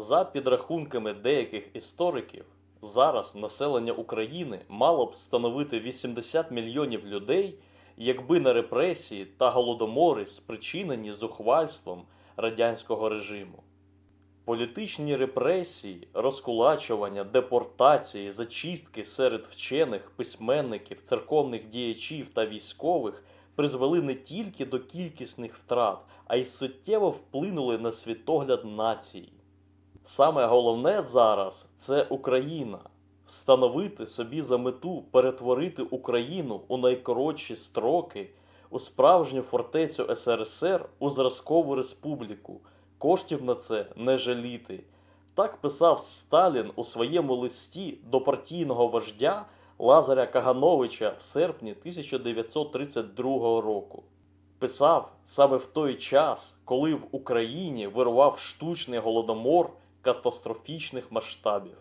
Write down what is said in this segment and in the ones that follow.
За підрахунками деяких істориків, зараз населення України мало б становити 80 мільйонів людей, якби не репресії та голодомори, спричинені зухвальством радянського режиму. Політичні репресії, розкулачування, депортації, зачистки серед вчених, письменників, церковних діячів та військових призвели не тільки до кількісних втрат, а й суттєво вплинули на світогляд нації. Саме головне зараз це Україна. Встановити собі за мету перетворити Україну у найкоротші строки у справжню фортецю СРСР у зразкову республіку. Коштів на це не жаліти. Так писав Сталін у своєму листі до партійного вождя Лазаря Кагановича в серпні 1932 року. Писав саме в той час, коли в Україні вирував штучний голодомор катастрофічних масштабів.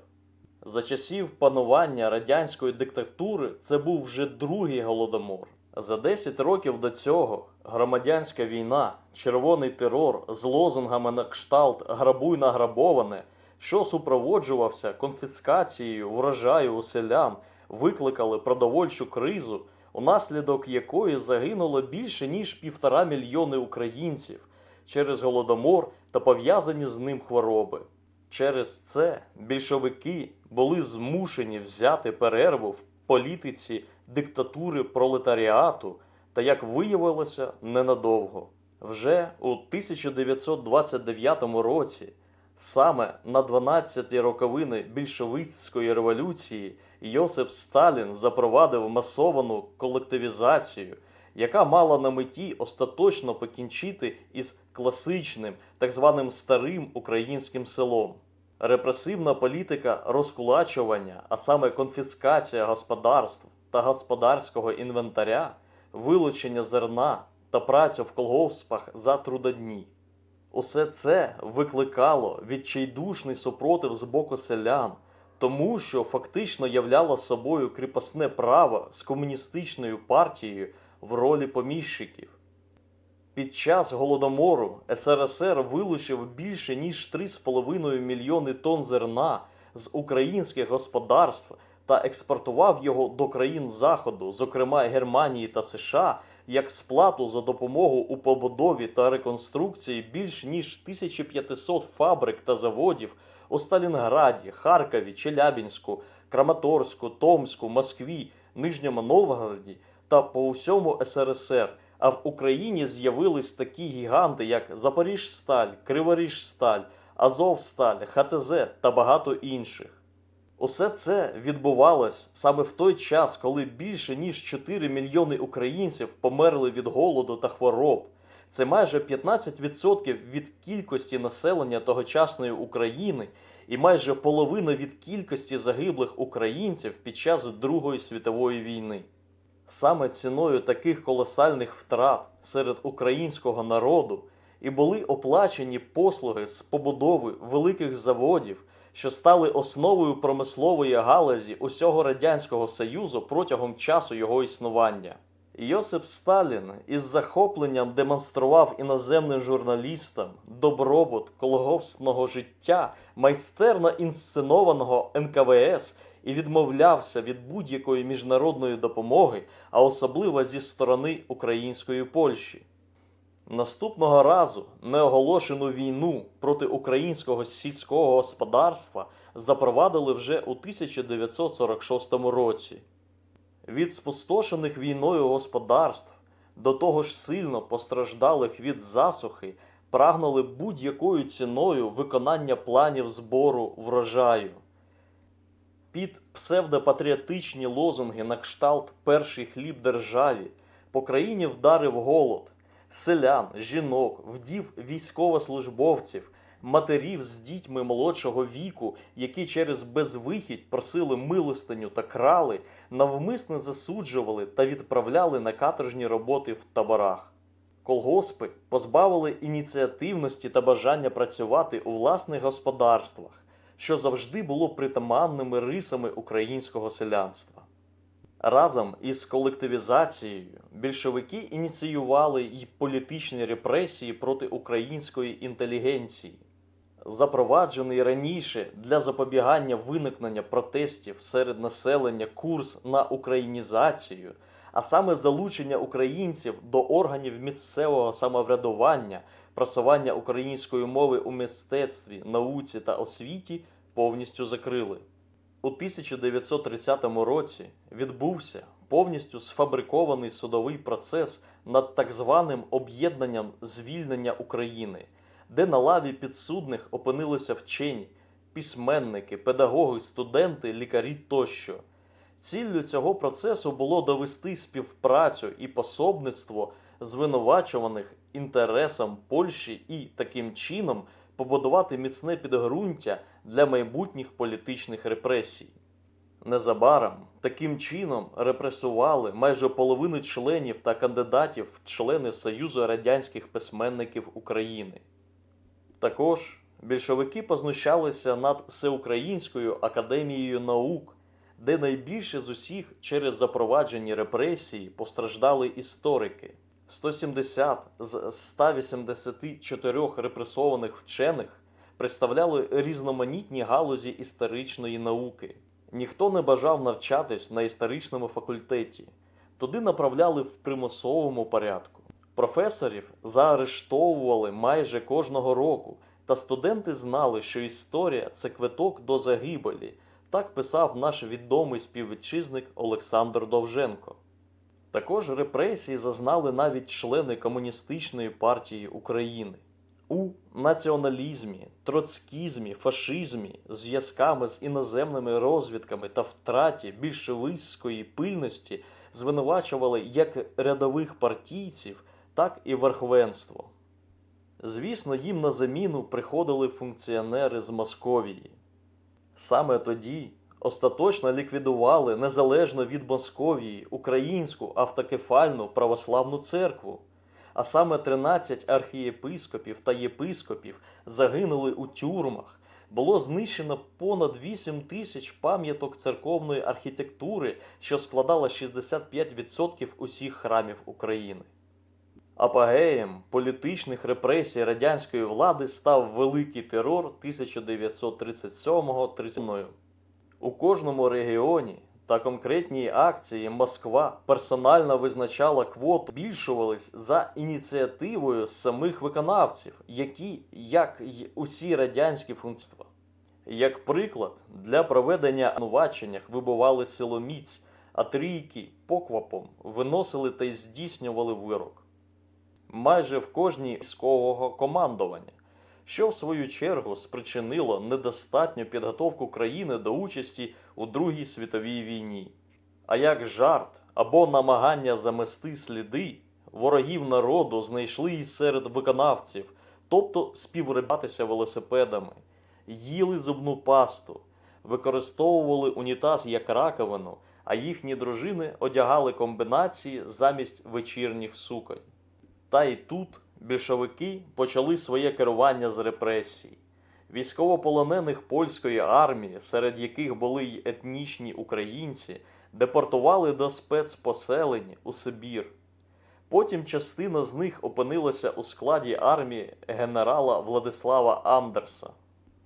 За часів панування радянської диктатури це був вже другий голодомор. За 10 років до цього громадянська війна, червоний терор з лозунгами на кшталт грабуй награбоване, що супроводжувався конфіскацією врожаю у селян, викликали продовольчу кризу, унаслідок якої загинуло більше ніж півтора мільйони українців через голодомор та пов'язані з ним хвороби. Через це більшовики були змушені взяти перерву в політиці диктатури пролетаріату та, як виявилося, ненадовго. Вже у 1929 році, саме на 12-ті роковини більшовицької революції, Йосип Сталін запровадив масовану колективізацію, яка мала на меті остаточно покінчити із класичним, так званим старим українським селом. Репресивна політика розкулачування, а саме конфіскація господарств та господарського інвентаря, вилучення зерна та праця в колгоспах за трудодні. Усе це викликало відчайдушний супротив з боку селян, тому що фактично являло собою кріпосне право з комуністичною партією в ролі поміщиків. Під час голодомору СРСР вилучив більше ніж 3,5 мільйони тонн зерна з українських господарств та експортував його до країн Заходу, зокрема Германії та США, як сплату за допомогу у побудові та реконструкції більш ніж 1500 фабрик та заводів у Сталінграді, Харкові, Челябінську, Краматорську, Томську, Москві, Нижньому Новгороді та по усьому СРСР. А в Україні з'явились такі гіганти, як Запоріжсталь, Криворіжсталь, Азовсталь, ХТЗ та багато інших. Усе це відбувалось саме в той час, коли більше ніж 4 мільйони українців померли від голоду та хвороб. Це майже 15% від кількості населення тогочасної України і майже половина від кількості загиблих українців під час Другої світової війни. Саме ціною таких колосальних втрат серед українського народу і були оплачені послуги з побудови великих заводів, що стали основою промислової галузі усього Радянського Союзу протягом часу його існування. Йосип Сталін із захопленням демонстрував іноземним журналістам добробут колгоспного життя, майстерно інсценованого НКВС і відмовлявся від будь-якої міжнародної допомоги, а особливо зі сторони української Польщі. Наступного разу неоголошену війну проти українського сільського господарства запровадили вже у 1946 році. Від спустошених війною господарств до того ж сильно постраждалих від засухи прагнули будь-якою ціною виконання планів збору врожаю. Під псевдопатріотичні лозунги на кшталт перший хліб державі по країні вдарив голод селян, жінок, вдів військовослужбовців, матерів з дітьми молодшого віку, які через безвихідь просили милостиню та крали, навмисно засуджували та відправляли на каторжні роботи в таборах. Колгоспи позбавили ініціативності та бажання працювати у власних господарствах, що завжди було притаманними рисами українського селянства. Разом із колективізацією більшовики ініціювали й політичні репресії проти української інтелігенції. запроваджений раніше для запобігання виникнення протестів серед населення курс на українізацію, а саме залучення українців до органів місцевого самоврядування, просування української мови у мистецтві, науці та освіті повністю закрили. У 1930 році відбувся повністю сфабрикований судовий процес над так званим об'єднанням звільнення України, де на лаві підсудних опинилися вчені, письменники, педагоги, студенти, лікарі тощо. Ціллю цього процесу було довести співпрацю і пособництво звинувачуваних інтересам Польщі і таким чином побудувати міцне підґрунтя для майбутніх політичних репресій. Незабаром таким чином репресували майже половину членів та кандидатів в члени Союзу радянських письменників України. Також більшовики познущалися над Всеукраїнською академією наук, де найбільше з усіх через запроваджені репресії постраждали історики. 170 з 184 репресованих вчених представляли різноманітні галузі історичної науки. Ніхто не бажав навчатись на історичному факультеті. Туди направляли в примусовому порядку. Професорів заарештовували майже кожного року, та студенти знали, що історія це квиток до загибелі. Так писав наш відомий співвітчизник Олександр Довженко. Також репресії зазнали навіть члени Комуністичної партії України. У націоналізмі, троцкізмі, фашизмі, зв'язками з іноземними розвідками та втраті більшовицької пильності звинувачували як рядових партійців, так і верховенство. Звісно, їм на заміну приходили функціонери з Московії. Саме тоді остаточно ліквідували незалежно від Московії українську автокефальну православну церкву, а саме 13 архієпископів та єпископів загинули у тюрмах. Було знищено понад 8 тисяч пам'яток церковної архітектури, що складала 65% усіх храмів України. Апогеєм політичних репресій радянської влади став великий терор 1937-30. У кожному регіоні та конкретній акції Москва персонально визначала квоту, збільшувались за ініціативою самих виконавців, які, як й усі радянські функції. Як приклад, для проведення обвинуваченнях вибивали силоміць, а трійки поквапом виносили та й здійснювали вирок майже в кожній військового командування, що в свою чергу спричинило недостатню підготовку країни до участі у Другій світовій війні. А як жарт або намагання замести сліди, ворогів народу знайшли і серед виконавців, тобто співрибатися велосипедами, їли зубну пасту, використовували унітаз як раковину, а їхні дружини одягали комбінації замість вечірніх суконь. Та й тут більшовики почали своє керування з репресій. Військовополонених польської армії, серед яких були й етнічні українці, депортували до спецпоселень у Сибір. Потім частина з них опинилася у складі армії генерала Владислава Андерса.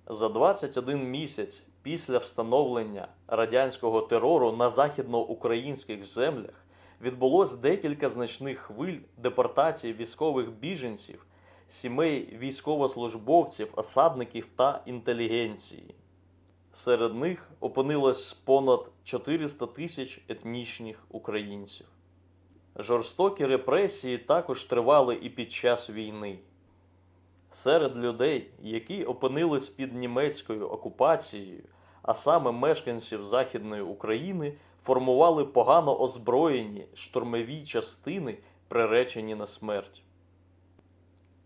За 21 місяць після встановлення радянського терору на західноукраїнських землях відбулось декілька значних хвиль депортації військових біженців, сімей військовослужбовців, осадників та інтелігенції. Серед них опинилось понад 400 тисяч етнічних українців. Жорстокі репресії також тривали і під час війни. Серед людей, які опинились під німецькою окупацією, а саме мешканців Західної України, формували погано озброєні штурмові частини, приречені на смерть.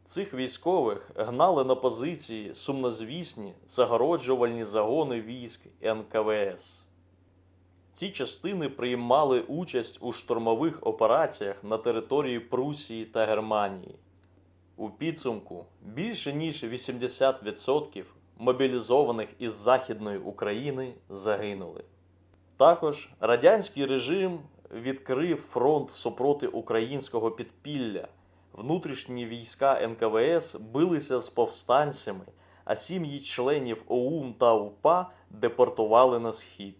Цих військових гнали на позиції сумнозвісні загороджувальні загони військ НКВС. Ці частини приймали участь у штурмових операціях на території Прусії та Германії. У підсумку більше ніж 80% мобілізованих із Західної України загинули. Також радянський режим відкрив фронт супроти українського підпілля. Внутрішні війська НКВС билися з повстанцями, а сім'ї членів ОУН та УПА депортували на схід.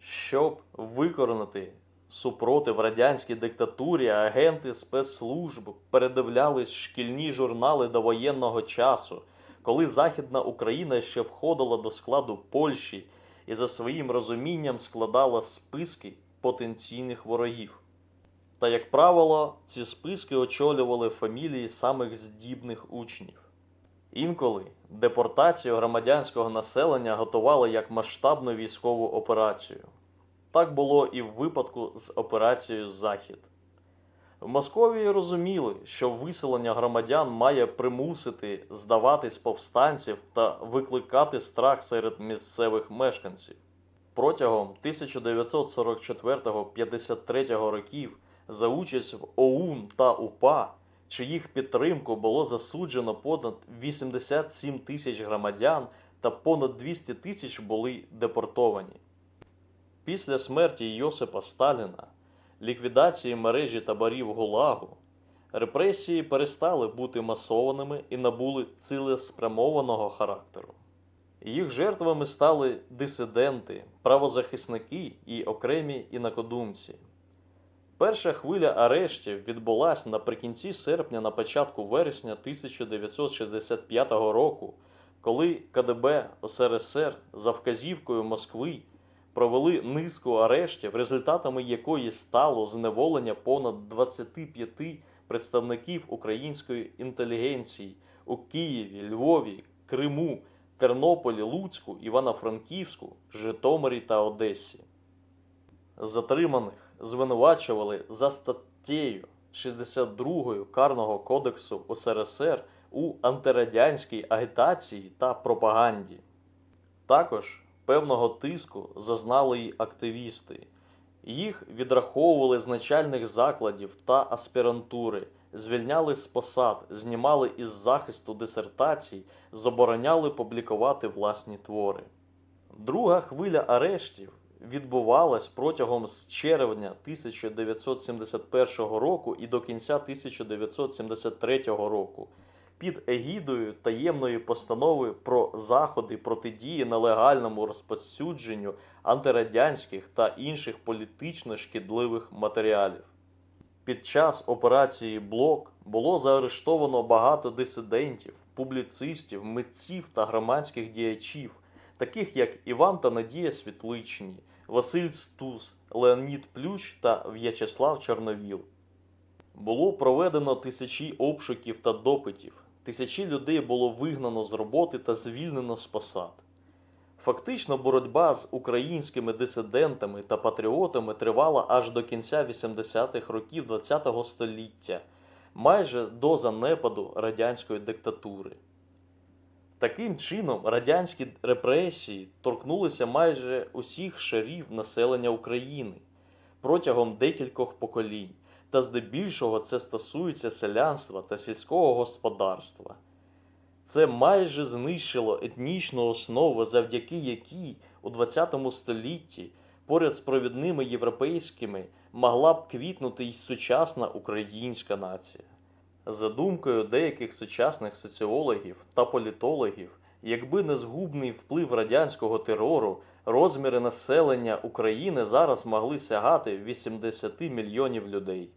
Щоб викоренити супротив радянській диктатурі, агенти спецслужб передивлялись шкільні журнали довоєнного часу, коли Західна Україна ще входила до складу Польщі і за своїм розумінням складала списки потенційних ворогів. Та, як правило, ці списки очолювали фамілії самих здібних учнів. Інколи депортацію громадянського населення готували як масштабну військову операцію. Так було і в випадку з операцією Захід. В Московії розуміли, що виселення громадян має примусити здаватись повстанців та викликати страх серед місцевих мешканців. Протягом 1944-53 років за участь в ОУН та УПА, чиїх підтримку було засуджено понад 87 тисяч громадян та понад 200 тисяч були депортовані. Після смерті Йосипа Сталіна, ліквідації мережі таборів ГУЛАГу, репресії перестали бути масованими і набули цілеспрямованого характеру. Їх жертвами стали дисиденти, правозахисники і окремі інакодумці. Перша хвиля арештів відбулась наприкінці серпня на початку вересня 1965 року, коли КДБ СРСР за вказівкою Москви провели низку арештів, результатами якої стало зневолення понад 25 представників української інтелігенції у Києві, Львові, Криму, Тернополі, Луцьку, Івано-Франківську, Житомирі та Одесі. Затриманих звинувачували за статтею 62 Карного кодексу СРСР у антирадянській агітації та пропаганді. Також певного тиску зазнали й активісти. Їх відраховували з начальних закладів та аспірантури, звільняли з посад, знімали із захисту дисертацій, забороняли публікувати власні твори. Друга хвиля арештів відбувалась протягом з червня 1971 року і до кінця 1973 року під егідою таємної постанови про заходи протидії нелегальному розповсюдженню антирадянських та інших політично шкідливих матеріалів. Під час операції Блок було заарештовано багато дисидентів, публіцистів, митців та громадських діячів, таких як Іван та Надія Світличні, Василь Стус, Леонід Плющ та В'ячеслав Чорновіл. Було проведено тисячі обшуків та допитів. Тисячі людей було вигнано з роботи та звільнено з посад. Фактично, боротьба з українськими дисидентами та патріотами тривала аж до кінця 80-х років ХХ століття, майже до занепаду радянської диктатури. Таким чином, радянські репресії торкнулися майже усіх шарів населення України протягом декількох поколінь та здебільшого це стосується селянства та сільського господарства. Це майже знищило етнічну основу, завдяки якій у ХХ столітті поряд з провідними європейськими могла б квітнути й сучасна українська нація. За думкою деяких сучасних соціологів та політологів, якби не згубний вплив радянського терору, розміри населення України зараз могли сягати 80 мільйонів людей.